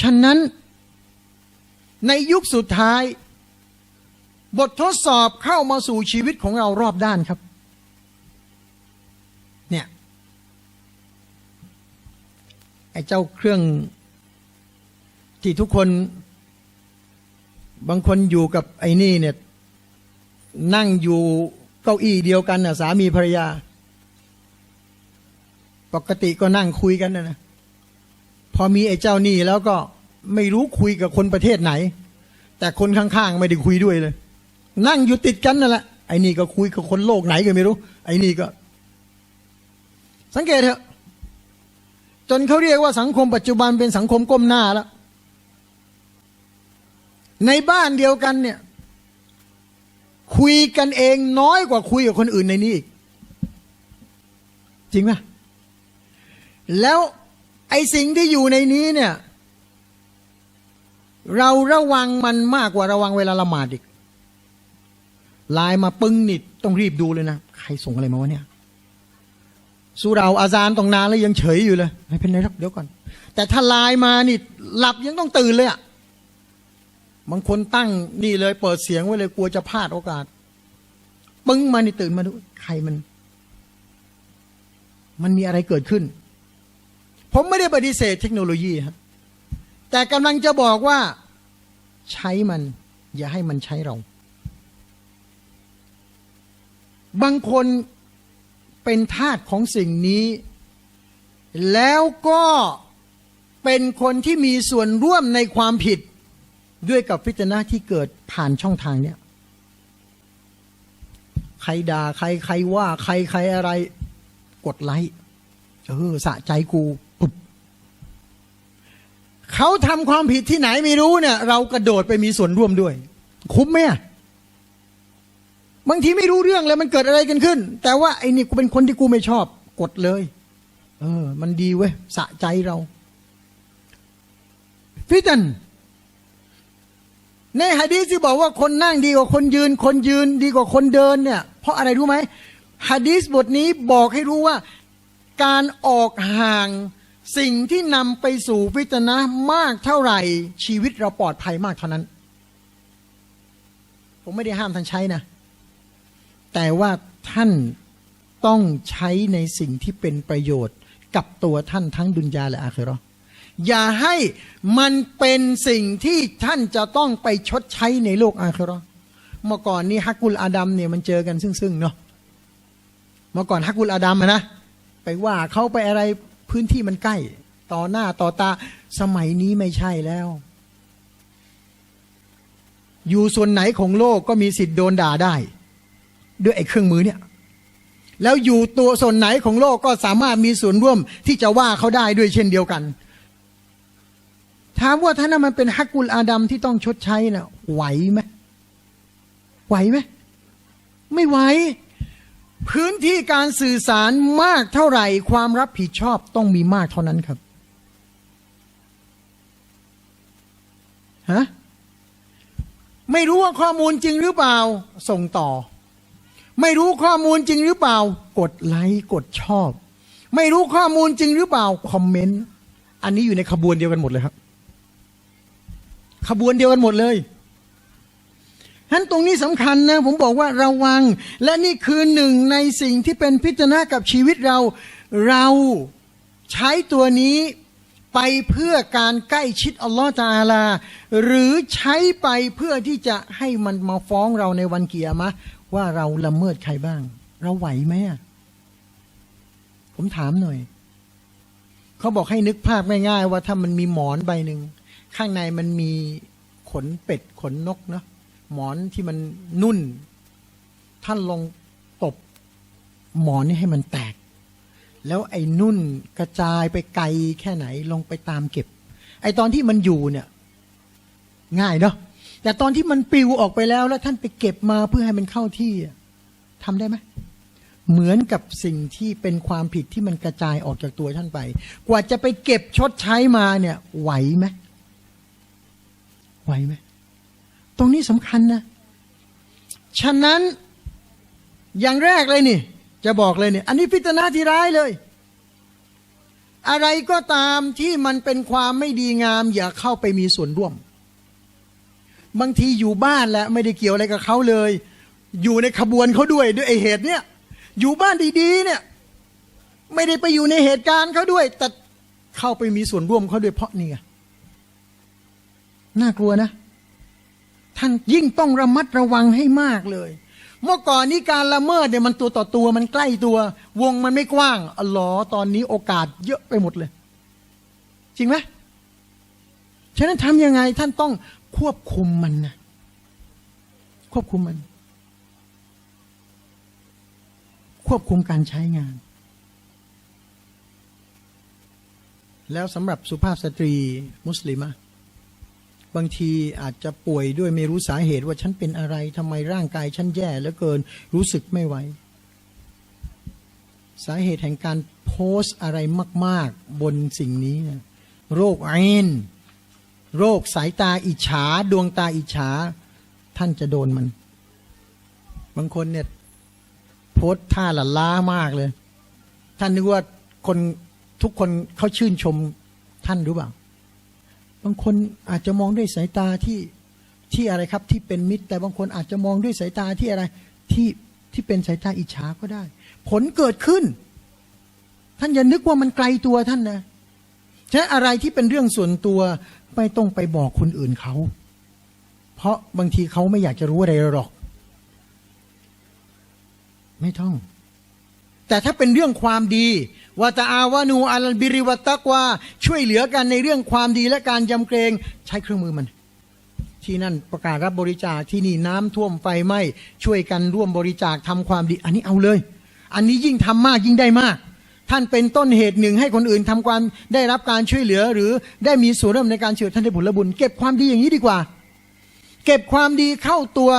ฉะนั้นในยุคสุดท้าย บททดสอบเข้ามาสู่ชีวิตของเรารอบด้านครับ เนี่ยไอ้เจ้าเครื่องที่ทุกคนบางคนอยู่กับไอ้นี่เนี่ยนั่งอยู่เก้าอี้เดียวกันน่ะสามีภรรยา ปกติก็นั่งคุยกันนะนะ พอมีไอ้เจ้านี่แล้วก็ไม่รู้คุยกับคนประเทศไหน แต่คนข้างๆไม่ได้คุยด้วยเลย นั่งอยู่ติดกันนั่นแหละไอ้นี่ก็คุยกับคนโลกไหนก็ไม่รู้ ไอ้นี่ก็ สังเกตเถอะ จนเขาเรียกว่าสังคมปัจจุบันเป็นสังคมก้มหน้าแล้วในบ้านเดียวกันเนี่ย คุยกันเองน้อยกว่าคุยกับคนอื่นในนี้อีก จริงไหมแล้ว อ้สิ่งที่อยู่ในนี้เนี่ย เราระวังมันมากกว่าระวังเวลาละหมาดอีกลน์มาปึ้งนิดต้องรีบดูเลยนะ ใครส่งอะไรมาวะเนี่ยสุเราอาซานตรงนานแล้วยังเฉยอยู่เลย ไม่เป็นไรหรอกเดี๋ยวก่อน แต่ถ้าลน์มานี่หลับยังต้องตื่นเลยอะบางคนตั้งนี่เลย เปิดเสียงไว้เลยกลัวจะพลาดโอกาส ปึ้งมานี่ตื่นมาดูใครมัน มันมีอะไรเกิดขึ้น ผมไม่ได้ปฏิเสธเทคโนโลยีครับแต่กำลังจะบอกว่าใช้มัน อย่าให้มันใช้เรา บางคนเป็นทาสของสิ่งนี้ แล้วก็เป็นคนที่มีส่วนร่วมในความผิดด้วยกับฟิตนะที่เกิดผ่านช่องทางเนี้ยใครด่าใครใครว่า ใครใครอะไร กดไลค์เออสะใจกู เขาทำความผิดที่ไหนไม่รู้เนี่ย เรากระโดดไปมีส่วนร่วมด้วย คุ้มไหมบางทีไม่รู้เรื่องเลยมันเกิดอะไรกันขึ้น แต่ว่าไอ้นี่กูเป็นคนที่กูไม่ชอบ กดเลย เออ มันดีเว้ยสะใจเรา ฟิตันในฮะดีษที่บอกว่าคนนั่งดีกว่าคนยืน คนยืนดีกว่าคนเดินเนี่ย เพราะอะไรรู้ไหมฮะดีษบทนี้บอกให้รู้ว่า การออกห่าง สิ่งที่นำไปสู่ฟิตนะมากเท่าไหร่ ชีวิตเราปลอดภัยมากเท่านั้น ผมไม่ได้ห้ามท่านใช้นะ แต่ว่าท่านต้องใช้ในสิ่งที่เป็นประโยชน์กับตัวท่านทั้งดุนยาและอาคิราะห์อย่าให้มันเป็นสิ่งที่ท่านจะต้องไปชดใช้ในโลกอาคิราะห์เมื่อก่อนนี้ฮักกุลอาดัมเนี่ยมันเจอกันซึ่งๆเนาะเมื่อก่อนฮักกุลอาดัมนะไปว่าเขาไปอะไร พื้นที่มันใกล้ ต่อหน้าต่อตาสมัยนี้ไม่ใช่แล้ว อยู่ส่วนไหนของโลกก็มีสิทธิ์โดนด่าได้ ด้วยไอ้เครื่องมือเนี่ย แล้วอยู่ตัวส่วนไหนของโลกก็สามารถมีส่วนร่วมที่จะว่าเขาได้ด้วยเช่นเดียวกัน ถามว่าถ้านั้นมันเป็นฮักกุลอาดัมที่ต้องชดใช้นะ่ะไหวไหมไหวไหมไม่ไหว พื้นที่การสื่อสารมากเท่าไหร่ ความรับผิดชอบต้องมีมากเท่านั้นครับฮะไม่รู้ว่าข้อมูลจริงหรือเปล่า ส่งต่อ ไม่รู้ข้อมูลจริงหรือเปล่า กดไลค์กดชอบ ไม่รู้ข้อมูลจริงหรือเปล่าคอมเมนต์อันนี้อยู่ในขบวนเดียวกันหมดเลยครับ ขบวนเดียวกันหมดเลย นั้นตรงนี้สำคัญนะผมบอกว่าระวัง และนี่คือหนึ่งในสิ่งที่เป็นพิจารณากับชีวิตเรา เราใช้ตัวนี้ไปเพื่อการใกล้ชิดอัลลอฮฺตาอาลา หรือใช้ไปเพื่อที่จะให้มันมาฟ้องเราในวันเกียรมะ ว่าเราละเมิดใครบ้าง เราไหวไหมผมถามหน่อย เขาบอกให้นึกภาพง่ายๆ ว่าถ้ามันมีหมอนใบหนึ่ง ข้างในมันมีขนเป็ดขนนกเนาะ หมอนที่มันนุ่น ท่านลองตบหมอนนี่ให้มันแตก แล้วไอ้นุ่นกระจายไปไกลแค่ไหนลองไปตามเก็บ ไอ้ตอนที่มันอยู่เนี่ย ง่ายเนาะแต่ตอนที่มันปลิวออกไปแล้ว แล้วท่านไปเก็บมาเพื่อให้มันเข้าที่ทำได้ไหมเหมือนกับสิ่งที่เป็นความผิดที่มันกระจายออกจากตัวท่านไป กว่าจะไปเก็บชดใช้มาเนี่ย ไหวไหมไหวไหม ตรงนี้สำคัญนะ ฉะนั้นอย่างแรกเลยนี่ จะบอกเลยเนี่ยอันนี้พิจารณาที่ร้ายเลย อะไรก็ตามที่มันเป็นความไม่ดีงาม อย่าเข้าไปมีส่วนร่วม บางทีอยู่บ้านแหละไม่ได้เกี่ยวอะไรกับเขาเลย อยู่ในขบวนเขาด้วยด้วยไอเหตุเนี้ยอยู่บ้านดีๆ เนี่ย ไม่ได้ไปอยู่ในเหตุการณ์เขาด้วย แต่เข้าไปมีส่วนร่วมเขาด้วยเพราะนี่ไงน่ากลัวนะ ท่านยิ่งต้องระมัดระวังให้มากเลย เมื่อก่อนนี้การละเมิดเนี่ยมันตัวต่อตัวมันใกล้ตัว วงมันไม่กว้างอ๋อหอตอนนี้โอกาสเยอะไปหมดเลย จริงไหมฉะนั้นทำยังไงท่านต้องควบคุมมันนะควบคุมมัน ควบคุมการใช้งาน แล้วสำหรับสุภาพสตรีมุสลิมะ บางทีอาจจะป่วยด้วยไม่รู้สาเหตุว่าฉันเป็นอะไรทำไมร่างกายฉันแย่เหลือเกินรู้สึกไม่ไหว สาเหตุแห่งการโพสต์อะไรมาก ๆ บนสิ่งนี้ โรคไอนโรคสายตาอิจฉา ดวงตาอิจฉา ท่านจะโดนมัน บางคนเนี่ยโพสท่าหละล้ามากเลย ท่านนึกว่าคนทุกคนเขาชื่นชมท่านหรือเปล่า บางคนอาจจะมองด้วยสายตาที่ที่อะไรครับที่เป็นมิตร แต่บางคนอาจจะมองด้วยสายตาที่อะไรที่ที่เป็นสายตาอิจฉาก็ได้ ผลเกิดขึ้น ท่านอย่านึกว่ามันไกลตัวท่านนะใช่อะไรที่เป็นเรื่องส่วนตัวไม่ต้องไปบอกคนอื่นเขา เพราะบางทีเขาไม่อยากจะรู้อะไรหรอก ไม่ต้อง แต่ถ้าเป็นเรื่องความดี วาตาอาวานูอัลบิริวัตตักวาช่วยเหลือกันในเรื่องความดีและการยำเกรงใช้เครื่องมือมัน ที่นั่นประกาศรับบริจาคที่นี่น้ำท่วมไฟไหม้ช่วยกันร่วมบริจาคทำความดี อันนี้เอาเลย อันนี้ยิ่งทำมากยิ่งได้มาก ท่านเป็นต้นเหตุหนึ่งให้คนอื่นทำความได้รับการช่วยเหลือ หรือได้มีส่วนร่วมในการช่วยท่านได้ผลบุญเก็บความดีอย่างนี้ดีกว่าเก็บความดีเข้าตัว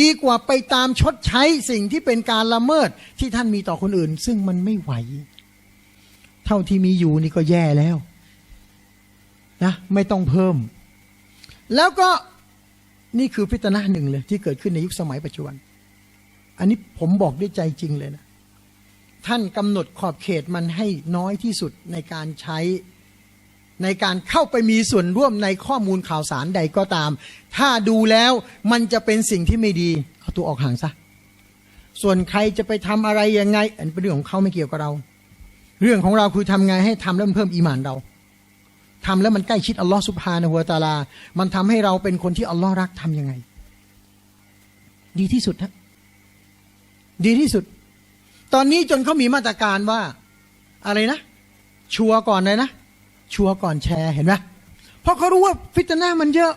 ดีกว่าไปตามชดใช้สิ่งที่เป็นการละเมิดที่ท่านมีต่อคนอื่น ซึ่งมันไม่ไหว เท่าที่มีอยู่นี่ก็แย่แล้วนะไม่ต้องเพิ่ม แล้วก็นี่คือพิจารณาหนึ่งเลย ที่เกิดขึ้นในยุคสมัยปัจจุบัน อันนี้ผมบอกด้วยใจจริงเลยนะ ท่านกำหนดขอบเขตมันให้น้อยที่สุดในการใช้ในการเข้าไปมีส่วนร่วมในข้อมูลข่าวสารใดก็ตาม ถ้าดูแล้วมันจะเป็นสิ่งที่ไม่ดี เอาตัวออกห่างซะ ส่วนใครจะไปทำอะไรยังไง อันเป็นเรื่องของเขาไม่เกี่ยวกับเรา เรื่องของเราคือทำไงให้ทำแล้วมันเพิ่มอีหมานเราทำแล้วมันใกล้ชิดอัลลอฮ์สุบฮานะฮัวตาลา มันทำให้เราเป็นคนที่อัลลอฮ์รักทำยังไง ดีที่สุดฮะดีที่สุด ตอนนี้จนเขามีมาตรการว่า อะไรนะ ชัวร์ก่อนเลยนะ ชัวร์ก่อนแชร์เห็นไหมเพราะเขารู้ว่าฟิตนามันเยอะ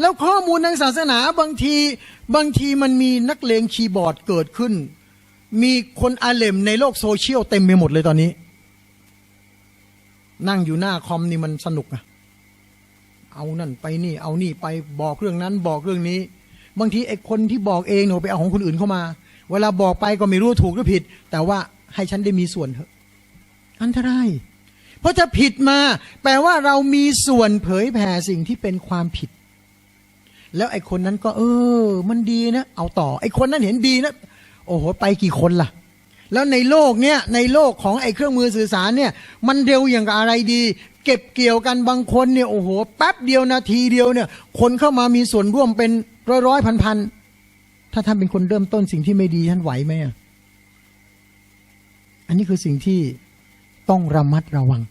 แล้วข้อมูลทางศาสนาบางที บางทีมันมีนักเลงคีย์บอร์ดเกิดขึ้น มีคนอาเลมในโลกโซเชียลเต็มไปหมดเลยตอนนี้ นั่งอยู่หน้าคอมนี่มันสนุกอะเอานั่นไปนี่ เอานี่ไปบอกเรื่องนั้นบอกเรื่องนี้ บางทีไอ้คนที่บอกเองหนูไปเอาของคนอื่นเข้ามา เวลาบอกไปก็ไม่รู้ถูกหรือผิด แต่ว่าให้ฉันได้มีส่วนเถอะอันตรายเพราะถ้าผิดมา แปลว่าเรามีส่วนเผยแผ่สิ่งที่เป็นความผิด แล้วไอ้คนนั้นก็ เออ มันดีนะ เอาต่อ ไอ้คนนั้นเห็นดีนะ โอ้โหไปกี่คนล่ะ แล้วในโลกเนี้ยในโลกของไอ้เครื่องมือสื่อสารเนี่ยมันเร็วอย่างกับอะไรดี เก็บเกี่ยวกันบางคนเนี่ยโอ้โหแป๊บเดียวนาทีเดียวเนี่ย คนเข้ามามีส่วนร่วมเป็นร้อยร้อยพันพันถ้าท่านเป็นคนเริ่มต้นสิ่งที่ไม่ดีท่านไหวไหมอะอันนี้คือสิ่งที่ต้องระมัดระวัง